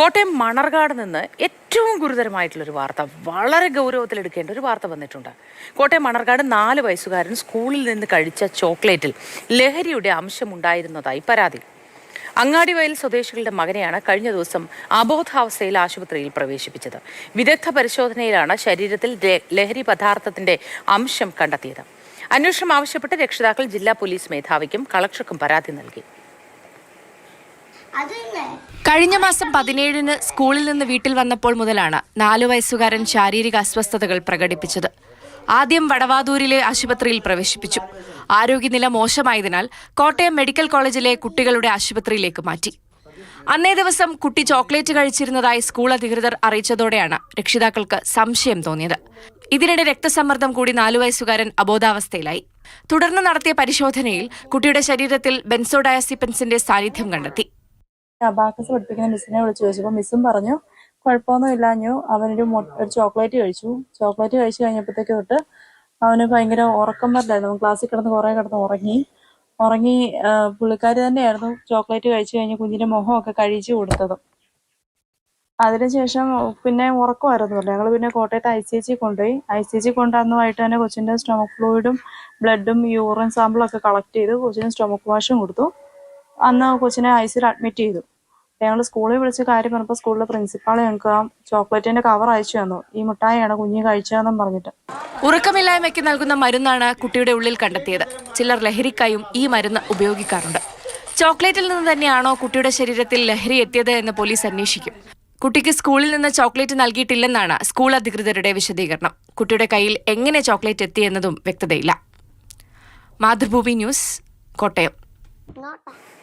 കോട്ടയം മണർകാട് നിന്ന് ഏറ്റവും ഗുരുതരമായിട്ടുള്ളൊരു വാർത്ത വളരെ ഗൗരവത്തിലെടുക്കേണ്ട ഒരു വാർത്ത വന്നിട്ടുണ്ട്. കോട്ടയം മണർകാട് നാല് വയസ്സുകാരൻ സ്കൂളിൽ നിന്ന് കഴിച്ച ചോക്ലേറ്റിൽ ലഹരിയുടെ അംശമുണ്ടായിരുന്നതായി പരാതി. അങ്ങാടിവയൽ സ്വദേശികളുടെ മകനെയാണ് കഴിഞ്ഞ ദിവസം അബോധാവസ്ഥയിൽ ആശുപത്രിയിൽ പ്രവേശിപ്പിച്ചത്. വിദഗ്ധ പരിശോധനയിലാണ് ശരീരത്തിൽ ലഹരി പദാർത്ഥത്തിന്റെ അംശം കണ്ടെത്തിയത്. അന്വേഷണം ആവശ്യപ്പെട്ട് രക്ഷിതാക്കൾ ജില്ലാ പോലീസ് മേധാവിക്കും കളക്ടർക്കും പരാതി നൽകി. കഴിഞ്ഞ മാസം പതിനേഴിന് സ്കൂളിൽ നിന്ന് വീട്ടിൽ വന്നപ്പോൾ മുതലാണ് നാലു വയസ്സുകാരൻ ശാരീരിക അസ്വസ്ഥതകൾ പ്രകടിപ്പിച്ചത്. ആദ്യം വടവാതൂരിലെ ആശുപത്രിയിൽ പ്രവേശിപ്പിച്ചു. ആരോഗ്യനില മോശമായതിനാൽ കോട്ടയം മെഡിക്കൽ കോളേജിലെ കുട്ടികളുടെ ആശുപത്രിയിലേക്ക് മാറ്റി. അന്നേ ദിവസം കുട്ടി ചോക്ലേറ്റ് കഴിച്ചിരുന്നതായി സ്കൂൾ അധികൃതർ അറിയിച്ചതോടെയാണ് രക്ഷിതാക്കൾക്ക് സംശയം തോന്നിയത്. ഇതിനിടെ രക്തസമ്മർദ്ദം കൂടി നാലു വയസ്സുകാരൻ അബോധാവസ്ഥയിലായി. തുടർന്ന് നടത്തിയ പരിശോധനയിൽ കുട്ടിയുടെ ശരീരത്തിൽ ബെൻസോഡയസിപ്പൻസിന്റെ സാന്നിധ്യം കണ്ടെത്തി. അബാക്കസ് പഠിപ്പിക്കുന്ന മിസ്സിനെ വിളിച്ചു ചോദിച്ചപ്പോൾ മിസ്സും പറഞ്ഞു കുഴപ്പമൊന്നും ഇല്ലാഞ്ഞു അവനൊരു ഒരു ചോക്ലേറ്റ് കഴിച്ചു. ചോക്ലേറ്റ് കഴിച്ചു കഴിഞ്ഞപ്പോഴത്തേക്ക് തൊട്ട് അവന് ഭയങ്കര ഉറക്കം വരില്ലായിരുന്നു ക്ലാസ്സിൽ കിടന്ന് കുറേ കിടന്ന് ഉറങ്ങി. ഉറങ്ങി പുള്ളിക്കാർ തന്നെയായിരുന്നു ചോക്ലേറ്റ് കഴിച്ചു കഴിഞ്ഞ് കുഞ്ഞിന്റെ മുഖമൊക്കെ കഴിച്ചു കൊടുത്തത് അതിനുശേഷം പിന്നെ ഉറക്കമായിരുന്നല്ലോ ഞങ്ങൾ പിന്നെ കോട്ടയത്ത് ഐ സി എച്ച് കൊണ്ടുപോയി. ഐ സി എച്ച് കൊണ്ടുവന്നതായിട്ട് തന്നെ കൊച്ചിന്റെ സ്റ്റൊമക് ഫ്ലൂയിഡും ബ്ലഡും യൂറിൻ സാമ്പിളൊക്കെ കളക്ട് ചെയ്ത് കൊച്ചിന് സ്റ്റൊമക് വാഷും കൊടുത്തു. അന്ന് കൊച്ചിനെ ഐ സിയിൽ അഡ്മിറ്റ് ചെയ്തു. ഞങ്ങൾ സ്കൂളിൽ വിളിച്ച് കാര്യം പറഞ്ഞപ്പോൾ സ്കൂളിലെ പ്രിൻസിപ്പാൾ ഞങ്ങൾക്ക് ആ ചോക്ലേറ്റിന്റെ കവർ അയച്ചു തന്നു. ഈ മുട്ടായാണ് കുഞ്ഞ് കഴിച്ചതെന്നും പറഞ്ഞിട്ട്. ഉറക്കമില്ലായ്മയ്ക്ക് നൽകുന്ന മരുന്നാണ് കുട്ടിയുടെ ഉള്ളിൽ കണ്ടെത്തിയത്. ചിലർ ലഹരിക്കായും ഈ മരുന്ന് ഉപയോഗിക്കാറുണ്ട്. ചോക്ലേറ്റിൽ നിന്ന് തന്നെയാണോ കുട്ടിയുടെ ശരീരത്തിൽ ലഹരി എത്തിയത് എന്ന് പോലീസ് അന്വേഷിക്കും. കുട്ടിക്ക് സ്കൂളിൽ നിന്ന് ചോക്ലേറ്റ് നൽകിയിട്ടില്ലെന്നാണ് സ്കൂൾ അധികൃതരുടെ വിശദീകരണം. കുട്ടിയുടെ കയ്യിൽ എങ്ങനെ ചോക്ലേറ്റ് എത്തിയെന്നതും വ്യക്തതയില്ല. മാതൃഭൂമി ന്യൂസ് കോട്ടയം. നോട്ടാ.